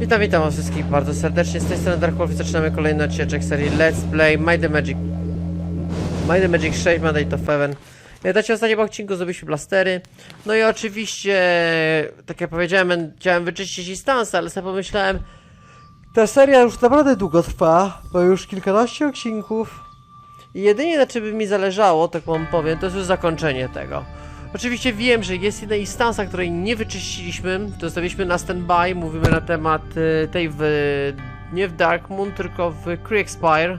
Witam, witam wszystkich bardzo serdecznie. Z tej strony Dark Wolf zaczynamy kolejny odcinek serii Let's Play My The Magic My The Magic 6 Mandate of Heaven. Jak dacie w ostatnim odcinku zrobiliśmy blastery. No i oczywiście, tak jak powiedziałem, chciałem wyczyścić instansa, ale sobie pomyślałem, ta seria już naprawdę długo trwa, bo już kilkanaście odcinków. I jedynie na czym by mi zależało, tak wam powiem, to jest już zakończenie tego. Oczywiście wiem, że jest jedna instansa, której nie wyczyściliśmy, to zostawiliśmy na standby, mówimy na temat y, tej w... nie w Dark Moon, tylko w Creekspire.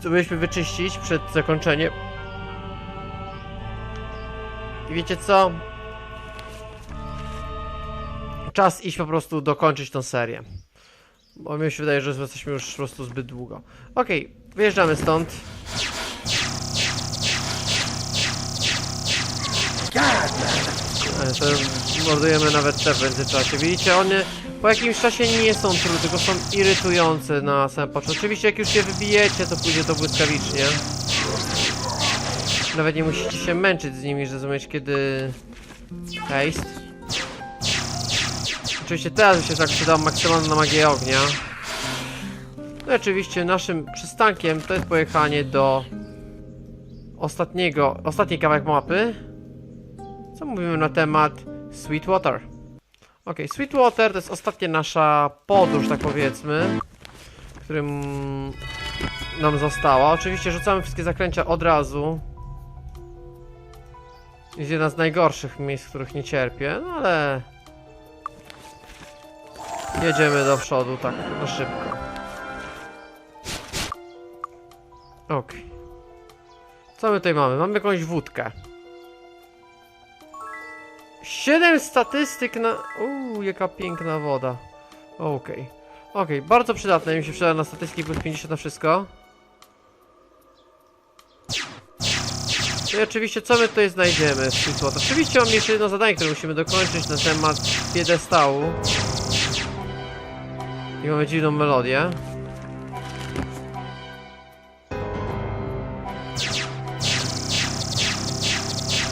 Co mieliśmy wyczyścić przed zakończeniem. I wiecie co? Czas iść po prostu dokończyć tą serię. Bo mi się wydaje, że jesteśmy już po prostu zbyt długo. Okej, wyjeżdżamy stąd. To mordujemy nawet te w międzyczasie. Widzicie, one po jakimś czasie nie są trudne, tylko są irytujące na samym początku. Oczywiście jak już je wybijecie, to pójdzie to błyskawicznie. Nawet nie musicie się męczyć z nimi, żeby zrozumieć kiedy... Haste. Oczywiście teraz by się tak przydała maksymalna magia ognia. No i oczywiście naszym przystankiem to jest pojechanie do ostatniego, ostatni kawałek mapy. Co mówimy na temat Sweetwater? Ok, Sweetwater to jest ostatnia nasza podróż, tak powiedzmy, którym nam została. Oczywiście rzucamy wszystkie zaklęcia od razu. Jest jedna z najgorszych miejsc, których nie cierpię, no ale jedziemy do przodu tak na szybko. Ok. Co my tutaj mamy? Mamy jakąś wódkę. 7 statystyk na... Uuu, jaka piękna woda. Okej. Okej, bardzo przydatne mi się przyda na statystyki plus 50 na wszystko. No I oczywiście, co my tutaj znajdziemy w Sweetwater? Oczywiście mam jeszcze jedno zadanie, które musimy dokończyć na temat piedestału. I mamy dziwną melodię.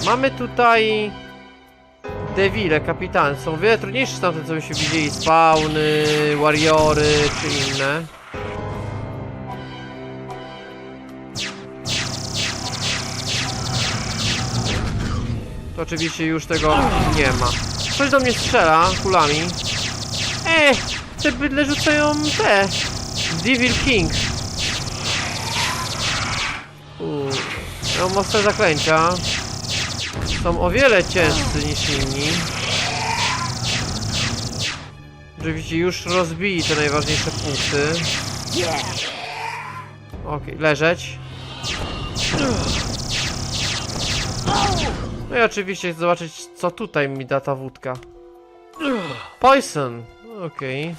Mamy tutaj Devile, kapitan. Są wiele trudniejsze tamte, co byśmy widzieli. Spawny, warriory czy inne. To oczywiście już tego nie ma. Coś do mnie strzela kulami. E, te bydle rzucają te. Devil King. Uuu, mam mocne zaklęcia. Są o wiele cięższy niż inni. Oczywiście już rozbili te najważniejsze punkty. Okej, leżeć. No i oczywiście chcę zobaczyć, co tutaj mi da ta wódka. Poison! Okej.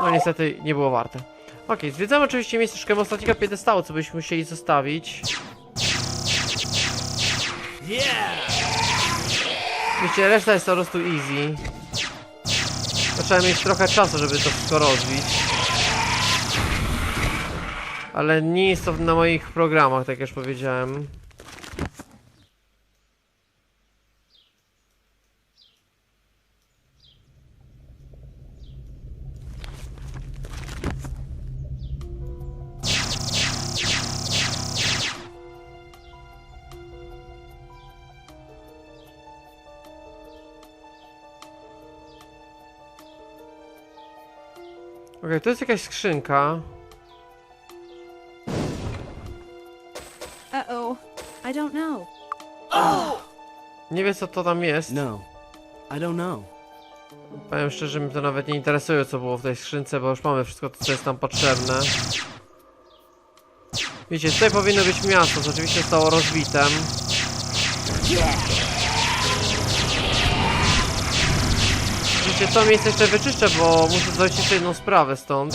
No niestety nie było warte. Okej, zwiedzamy oczywiście miejsce, szukamy ostatniego piedestału, co byśmy musieli zostawić. Wiecie, reszta jest po prostu easy. Trzeba mieć trochę czasu, żeby to wszystko rozbić. Ale nie jest to na moich programach, tak jak już powiedziałem. Okej, to jest jakaś skrzynka. Uh oh. I don't know. Nie wiem co to tam jest. No, I don't know. Powiem szczerze, mi to nawet nie interesuje co było w tej skrzynce, bo już mamy wszystko co jest nam potrzebne. Wiecie, tutaj powinno być miasto, co oczywiście zostało rozbite. Wiecie, to miejsce jeszcze wyczyszczę, bo muszę zrobić jeszcze jedną sprawę stąd.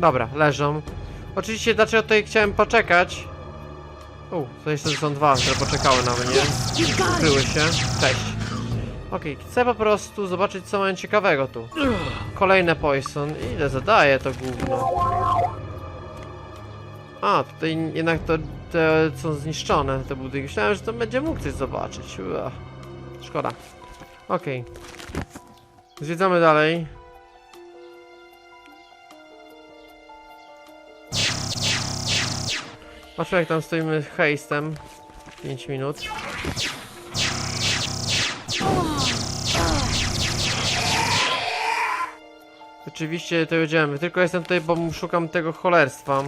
Dobra, leżą. Oczywiście dlaczego tutaj chciałem poczekać. U, to jeszcze są dwa, które poczekały na mnie. Ukryły się. Cześć. Okej, chcę po prostu zobaczyć co mają ciekawego tu. Kolejne poison. Ile zadaje to gówno? A, tutaj jednak to te są zniszczone, te budynki. Myślałem, że to będzie mógł coś zobaczyć. Ua. Szkoda. Okej. Zwiedzamy dalej. Patrzmy jak tam stoimy hejstem. 5 minut. Oczywiście to jedziemy, tylko jestem tutaj, bo szukam tego cholerstwa.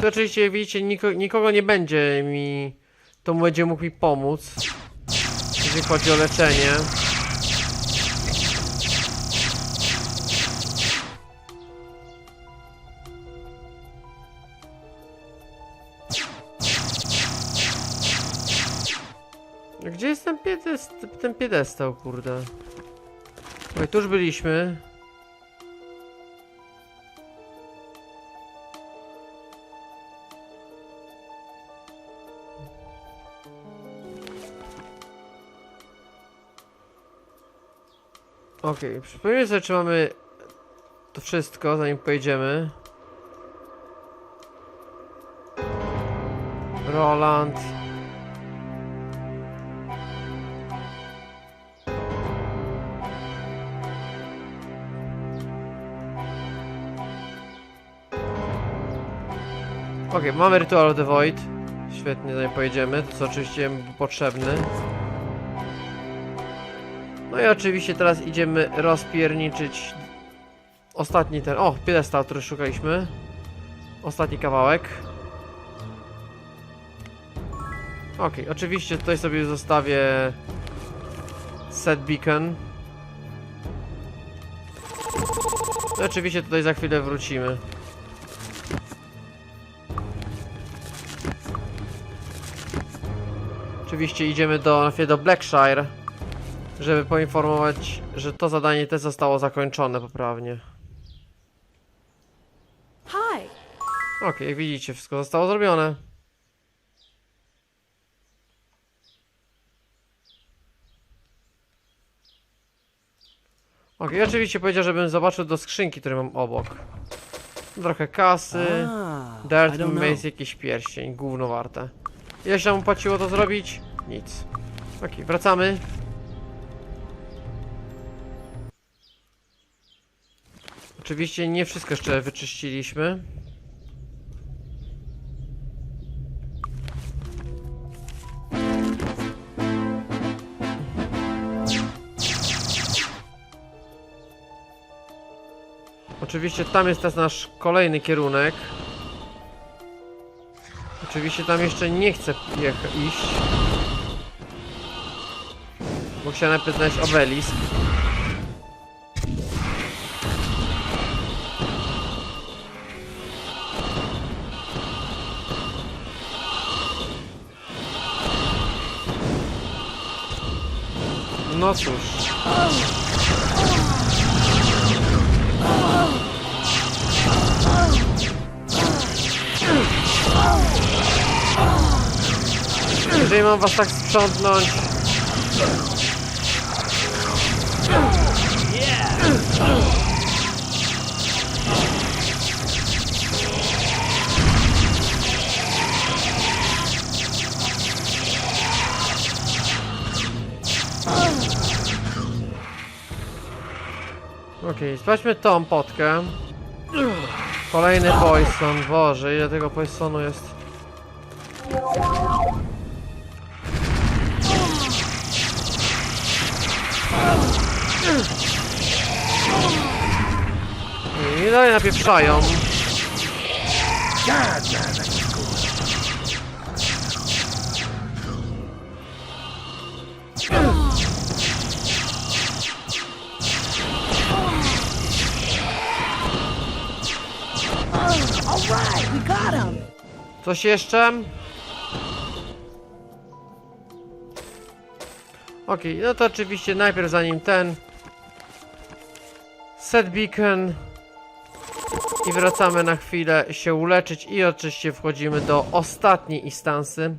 Tu oczywiście widzicie niko, nikogo nie będzie mi, to będzie mógł mi pomóc, jeżeli chodzi o leczenie. Gdzie jest ten piedest, ten piedestał, kurde? Oj, tu już byliśmy. Okej, przypomnijmy sobie, czy mamy to wszystko, zanim pojedziemy. Roland. Okej, mamy Ritual of the Void. Świetnie, zanim pojedziemy. Co oczywiście potrzebny. No i oczywiście teraz idziemy rozpierniczyć ostatni ten. O, piedestał, który szukaliśmy. Ostatni kawałek. Okej, oczywiście tutaj sobie zostawię set beacon. No oczywiście tutaj za chwilę wrócimy. Oczywiście idziemy do, do Blackshire, żeby poinformować, że to zadanie też zostało zakończone poprawnie. Hi. Okej, jak widzicie, wszystko zostało zrobione. Okej, oczywiście powiedział, żebym zobaczył do skrzynki, które mam obok. Trochę kasy, Ah, I Dirt know. jakiś pierścień, gówno warte. Ile się nam płaciło to zrobić? Nic. Okej, wracamy. Oczywiście nie wszystko jeszcze wyczyściliśmy. Oczywiście tam jest teraz nasz kolejny kierunek. Oczywiście tam jeszcze nie chcę iść. Bo chciałem najpierw znaleźć obelisk. No cóż. Jeżeli mam was tak sprzątnąć. Okej, sprawdźmy tą potkę. Kolejny poison, boże, ile tego poisonu jest. Dalej napieprzają. Coś jeszcze? Okej, no to oczywiście najpierw zanim ten... Set beacon. I wracamy na chwilę się uleczyć i oczywiście wchodzimy do ostatniej instansy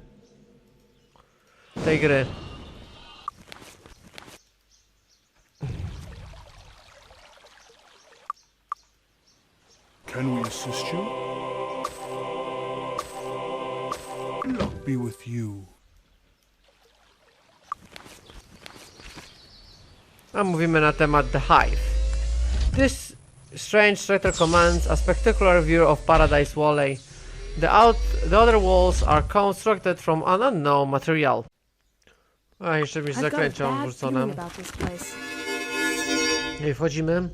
tej gry. Can we assist you? Luck be with you. A mówimy na temat The Hive. This strange structure commands a spectacular view of Paradise Valley. The, out, the other walls are constructed from an unknown material. A jeszcze mi zakręcią wrzucone. I wchodzimy.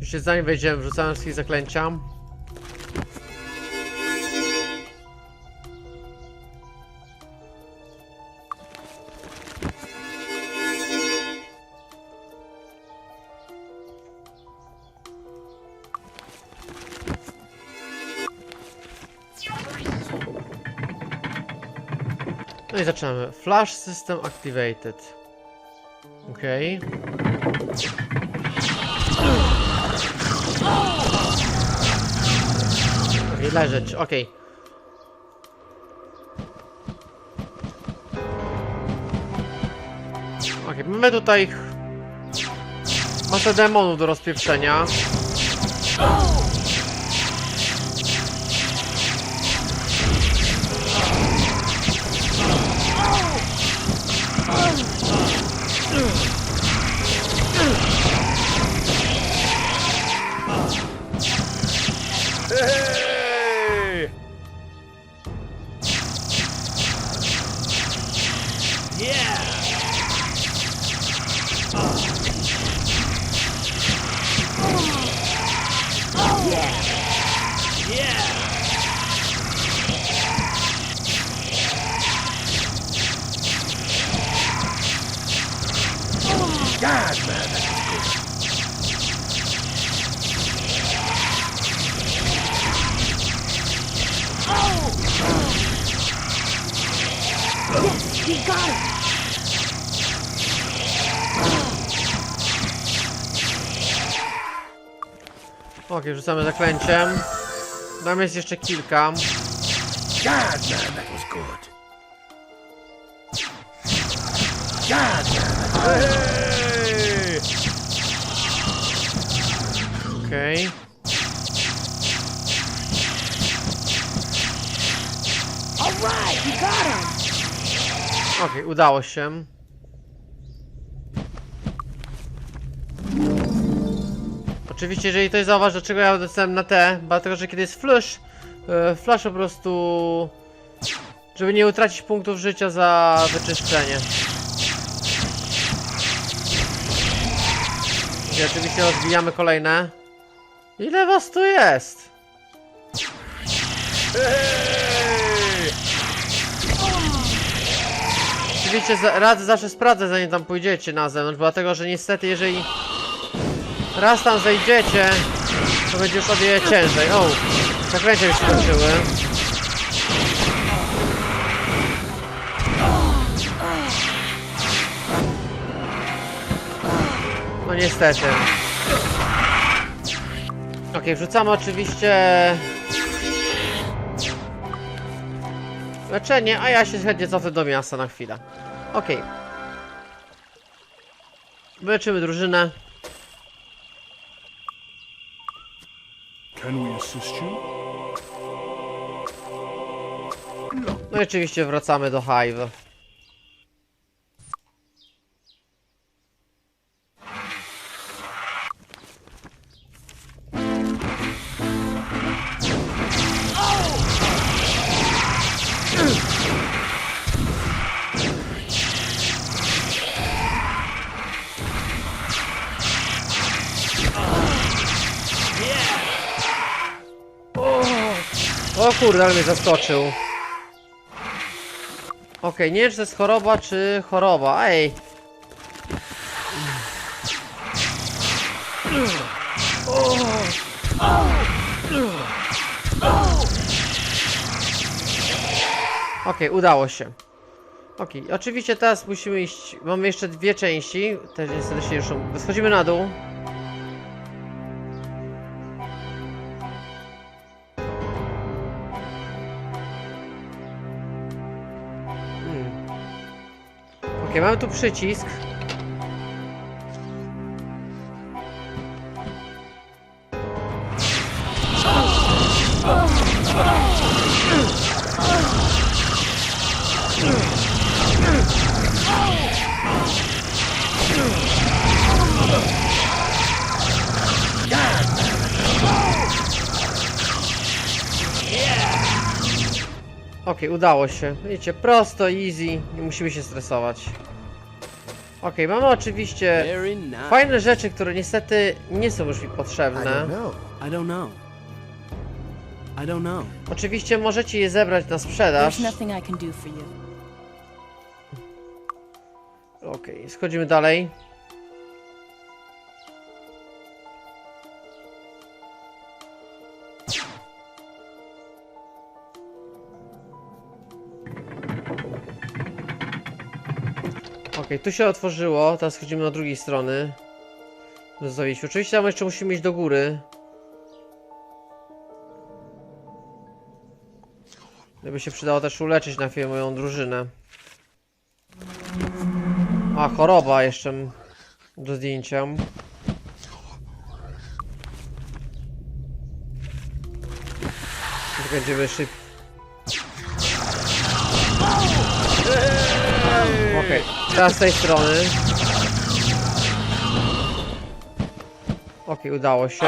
Jeszcze zanim wejdziemy, wrzucałem wszystkie zaklęcia. Zaczynamy. Flash system activated. Okej. Okej, leżeć, okej. Okej, mamy tutaj masę demonów do rozpieprzenia. Yes, Okej, rzucamy zaklęciem. Tam jest jeszcze kilka. God. Okej, udało się. Oczywiście, jeżeli ktoś zauważy, dlaczego ja dostałem na T, dlatego, że kiedy jest flash, e, flash po prostu... Żeby nie utracić punktów życia za wyczyszczenie. I oczywiście rozbijamy kolejne. Ile was tu jest? Oczywiście radzę zawsze sprawdzę zanim tam pójdziecie na zewnątrz, dlatego że niestety jeżeli raz tam zejdziecie, to będzie wiele ciężej. O, zakręcia już skończyły. No niestety. Okej, wrzucamy oczywiście leczenie, a ja się chętnie cofnę do miasta na chwilę. Okej. Wyleczymy drużynę. Can we assist you? No i oczywiście wracamy do Hive. Kurde, ale mnie zaskoczył. Okej, nie wiem czy to jest choroba, czy choroba. Ej. Okej, udało się. Okej, oczywiście teraz musimy iść. Mamy jeszcze dwie części. Te niestety się już. Schodzimy na dół. Mamy tu przycisk. Okej, udało się. Widzicie, prosto, easy. Nie musimy się stresować. Okej, mamy oczywiście fajne rzeczy, które niestety nie są już mi potrzebne. Oczywiście możecie je zebrać na sprzedaż. Okej, schodzimy dalej. Okej, tu się otworzyło, teraz schodzimy do drugiej strony. Zawiesiu. Oczywiście tam jeszcze musimy iść do góry. Gdyby się przydało też uleczyć na chwilę moją drużynę. A, choroba jeszcze do zdjęcia. Będziemy szyb... teraz z tej strony. Okej, udało się.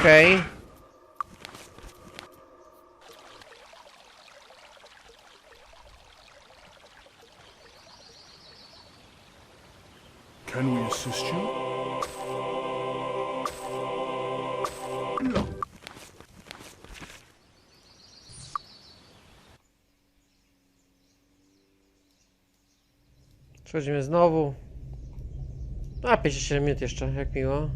Okej. Can we assist you? Przechodzimy znowu. A, 57 minut jeszcze, jak miło.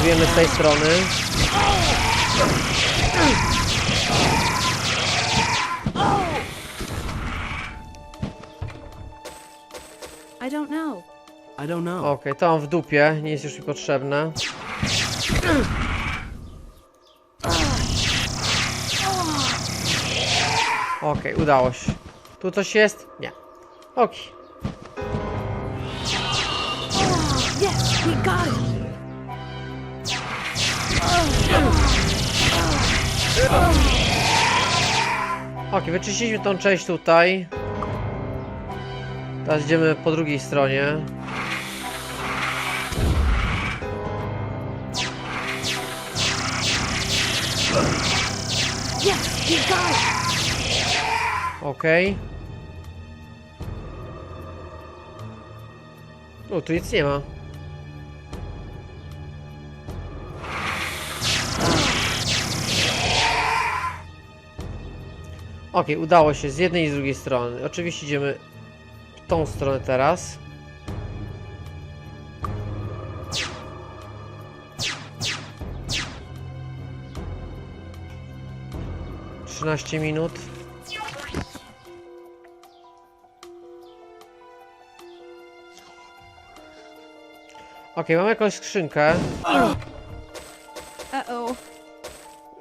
Teraz wiemy z tej strony. I don't know. I don't know. Okej, to mam w dupie, nie jest już mi potrzebne. Okej, udało się. Tu coś jest? Nie. Okej. Yes, we got it. Okej, wyczyściliśmy tą część tutaj. Teraz idziemy po drugiej stronie. Okej. O, tu nic nie ma. Okej, udało się z jednej i z drugiej strony. Oczywiście idziemy w tą stronę teraz. Trzynaście minut. Okej, mamy jakąś skrzynkę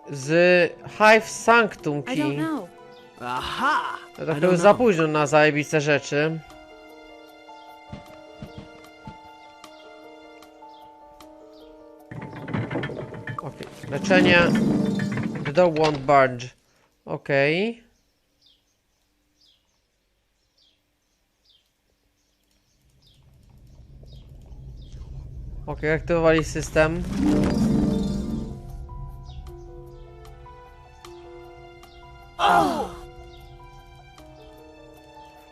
z Hive Sanctum Key. Aha! To I trochę don't już za know. późno na zajebiste rzeczy. Okej, leczenie. The dog won't barge. Okej. Okej, aktywowali system.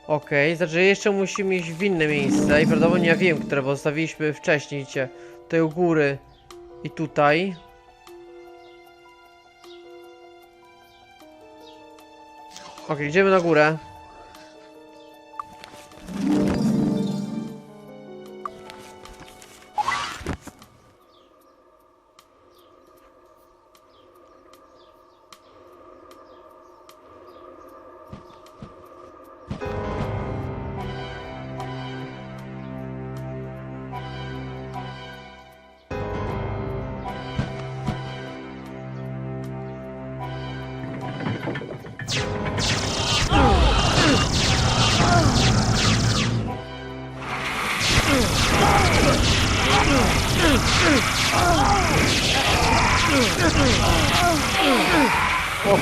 Ok, Okej, znaczy jeszcze musimy iść w inne miejsce i prawdopodobnie ja wiem, które bo zostawiliśmy wcześniej, cię. Tutaj u góry i tutaj. Okej, idziemy na górę.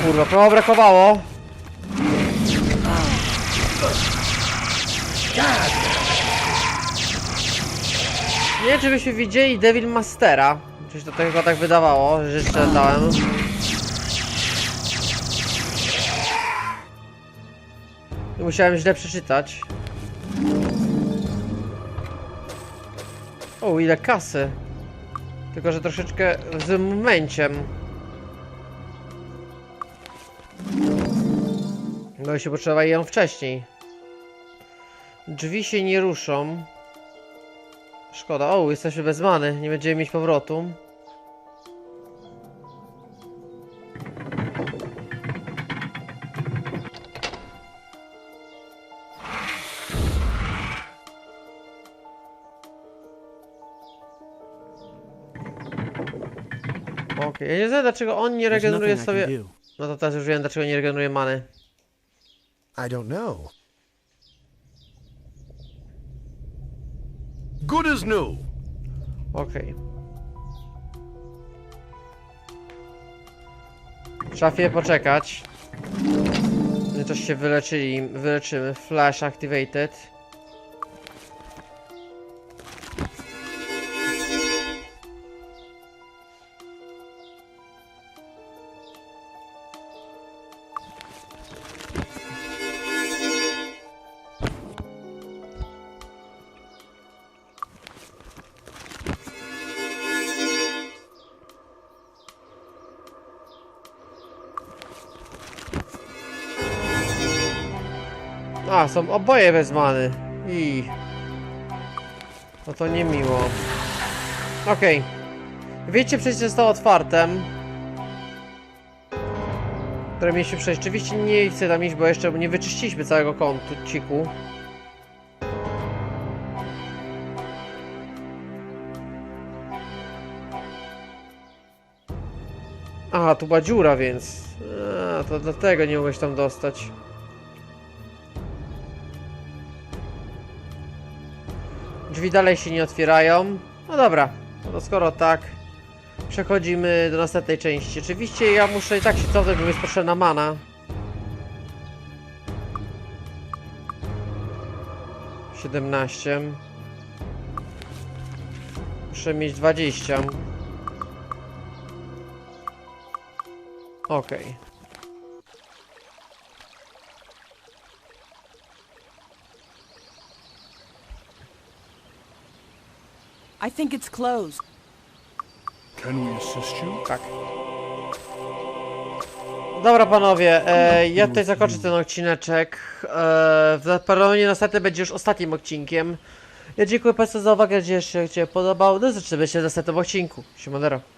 Kurwa, prawo brakowało. Nie wiem, czy byśmy widzieli Devil Mastera. Coś to tylko tak wydawało, że jeszcze dałem. Musiałem źle przeczytać. O, ile kasy. Tylko, że troszeczkę w złym No i się potrzeba ją wcześniej. Drzwi się nie ruszą. Szkoda. O, jesteśmy bez many. Nie będziemy mieć powrotu. Okej, ja nie wiem dlaczego on nie regeneruje sobie... No to teraz już wiem dlaczego nie regeneruje many. I don't know. Good as new. Okej. Trzeba chwilę poczekać. Międzyczasie się wyleczyli, wyleczymy. Flash activated. A, są oboje bez many. I. No to niemiło. Okej. Wiecie, przejście zostało otwartem. Które mieliśmy przejść. Oczywiście nie chcę tam iść, bo jeszcze nie wyczyściliśmy całego kąciku. Aha, tu była dziura, więc... A, to dlatego nie mogłeś tam dostać. Drzwi dalej się nie otwierają. No dobra, no to skoro tak, przechodzimy do następnej części. Oczywiście ja muszę i tak się cofnąć, bo jest potrzebna mana. Siedemnaście. Muszę mieć dwadzieścia. Okej. I think it's closed. Can we assist you? Tak. Dobra panowie, e, ja tutaj zakończę ten odcineczek. E, w pewnie następny będzie już ostatnim odcinkiem. Ja dziękuję Państwu za uwagę, jeżeli się podobał. Do zobaczenia się w następnym odcinku. Siemanero.